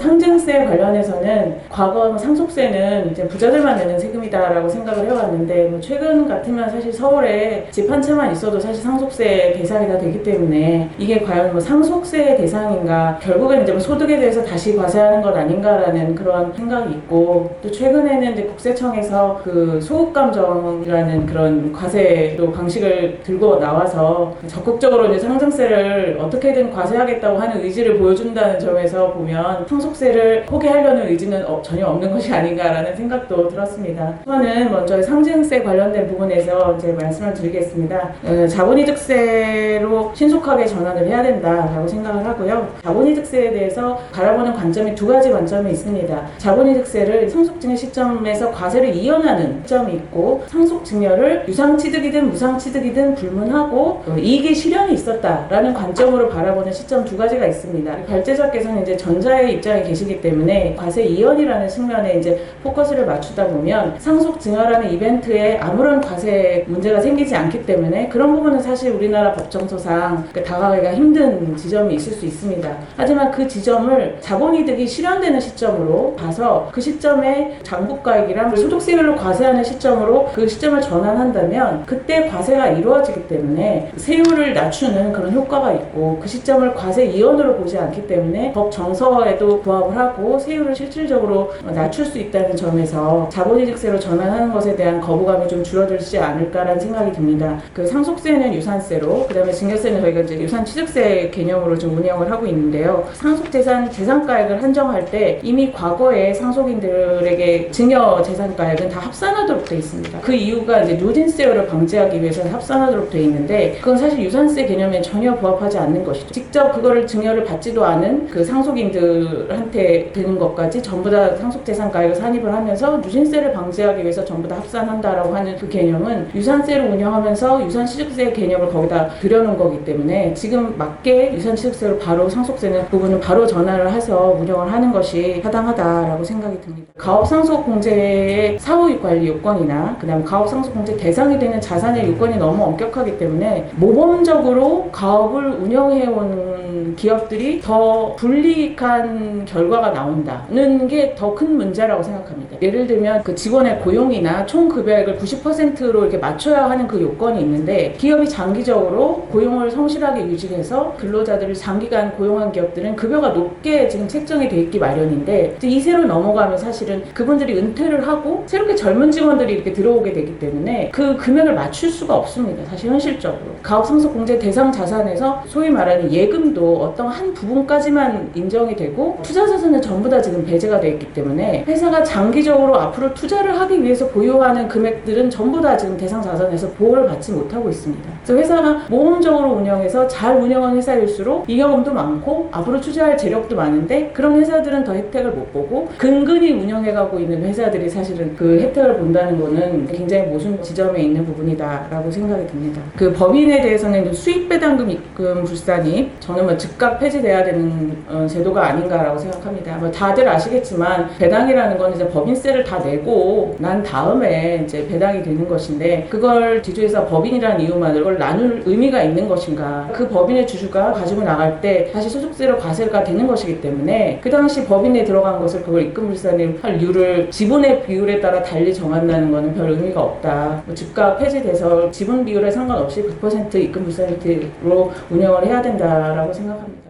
상증세 관련해서는 과거 뭐 상속세는 이제 부자들만 내는 세금이다라고 생각을 해왔는데 뭐 최근 같으면 사실 서울에 집 한 채만 있어도 사실 상속세 대상이 다 되기 때문에 이게 과연 뭐 상속세 대상인가 결국엔 이제 뭐 소득에 대해서 다시 과세하는 것 아닌가라는 그런 생각이 있고 또 최근에는 이제 국세청에서 그 소득감정이라는 그런 과세도 방식을 들고 나와서 적극적으로 이제 상증세를 어떻게든 과세하겠다고 하는 의지를 보여준다는 점에서 보면 상속 세를 포기하려는 의지는 어- 전혀 없는 것이 아닌가라는 생각도 들었습니다. 우선은 먼저 상증세 관련된 부분에서 이제 말씀을 드리겠습니다. 어, 자본이득세로 신속하게 전환을 해야 된다라고 생각을 하고요. 자본이득세에 대해서 바라보는 관점이 두 가지 관점이 있습니다. 자본이득세를 상속증여 시점에서 과세를 이연하는 시점이 있고 상속증여를 유상취득이든 무상취득이든 불문하고 어, 이익의 실현이 있었다라는 관점으로 바라보는 시점 두 가지가 있습니다. 발제자께서는 이제 전자의 입장에 계시기 때문에 과세 이연이라는 측면에 이제 포커스를 맞추다 보면 상속 증여라는 이벤트에 아무런 과세 문제가 생기지 않기 때문에 그런 부분은 사실 우리나라 법정서상 그 다가가기가 힘든 지점이 있을 수 있습니다. 하지만 그 지점을 자본이득이 실현되는 시점으로 봐서 그 시점에 장부가액이랑 소득세율로 과세하는 시점으로 그 시점을 전환한다면 그때 과세가 이루어지기 때문에 세율을 낮추는 그런 효과가 있고 그 시점을 과세 이연으로 보지 않기 때문에 법 정서에도 부합을 하고 세율을 실질적으로 낮출 수 있다는 점에서 자본이득세로 전환하는 것에 대한 거부감이 좀 줄어들지 않을까라는 생각이 듭니다. 그 상속세는 유산세로 그다음에 증여세는 저희가 이제 유산 취득세 개념으로 좀 운영을 하고 있는데요. 상속재산 재산가액을 한정할 때 이미 과거에 상속인들에게 증여 재산가액은 다 합산하도록 되어 있습니다. 그 이유가 이제 누진세율을 방지하기 위해서 합산하도록 되어 있는데 그건 사실 유산세 개념에 전혀 부합하지 않는 것이죠. 직접 그거를 증여를 받지도 않은 그 상속인들 한테 되는 것까지 전부 다 상속재산가액을 산입을 하면서 누진세를 방지하기 위해서 전부 다 합산한다라고 하는 그 개념은 유산세를 운영하면서 유산취득세 개념을 거기다 들여놓은 거기 때문에 지금 맞게 유산취득세로 바로 상속세는 부분을 바로 전환을 해서 운영을 하는 것이 타당하다라고 생각이 듭니다. 가업상속공제의 사후관리 요건이나 그다음 가업상속공제 대상이 되는 자산의 요건이 너무 엄격하기 때문에 모범적으로 가업을 운영해온 기업들이 더 불리익한 결과가 나온다는 게 더 큰 문제라고 생각합니다. 예를 들면 그 직원의 고용이나 총 급여액을 90%로 이렇게 맞춰야 하는 그 요건이 있는데 기업이 장기적으로 고용을 성실하게 유지해서 근로자들을 장기간 고용한 기업들은 급여가 높게 지금 책정이 돼 있기 마련인데 이제 이 세로 넘어가면 사실은 그분들이 은퇴를 하고 새롭게 젊은 직원들이 이렇게 들어오게 되기 때문에 그 금액을 맞출 수가 없습니다. 사실 현실적으로 가업상속 공제 대상 자산에서 소위 말하는 예금도 어떤 한 부분까지만 인정이 되고 투자 자산은 전부 다 지금 배제가 돼 있기 때문에 회사가 장기적으로 앞으로 투자를 하기 위해서 보유하는 금액들은 전부 다 지금 대상 자산에서 보호를 받지 못하고 있습니다. 그래서 회사가 모험적으로 운영해서 잘 운영한 회사일수록 잉여금도 많고 앞으로 투자할 재력도 많은데 그런 회사들은 더 혜택을 못 보고 근근히 운영해가고 있는 회사들이 사실은 그 혜택을 본다는 거는 굉장히 모순 지점에 있는 부분이다라고 생각이 듭니다. 그 법인에 대해서는 수익 배당금 입금 불산이 저는 뭐 즉각 폐지돼야 되는 어, 제도가 아닌가라고 생각합니다. 뭐 다들 아시겠지만 배당이라는 건 이제 법인세를 다 내고 난 다음에 이제 배당이 되는 것인데 그걸 뒤주에서 법인이라는 이유만으로 그걸 나눌 의미가 있는 것인가? 그 법인의 주주가 가지고 나갈 때 다시 소득세로 과세가 되는 것이기 때문에 그 당시 법인에 들어간 것을 그걸 입금 불산을 할 이유를 지분의 비율에 따라 달리 정한다는 것은 별 의미가 없다. 뭐 즉각 폐지돼서 지분 비율에 상관없이 100% 입금 불산으로 운영을 해야 된다라고 생각합니다.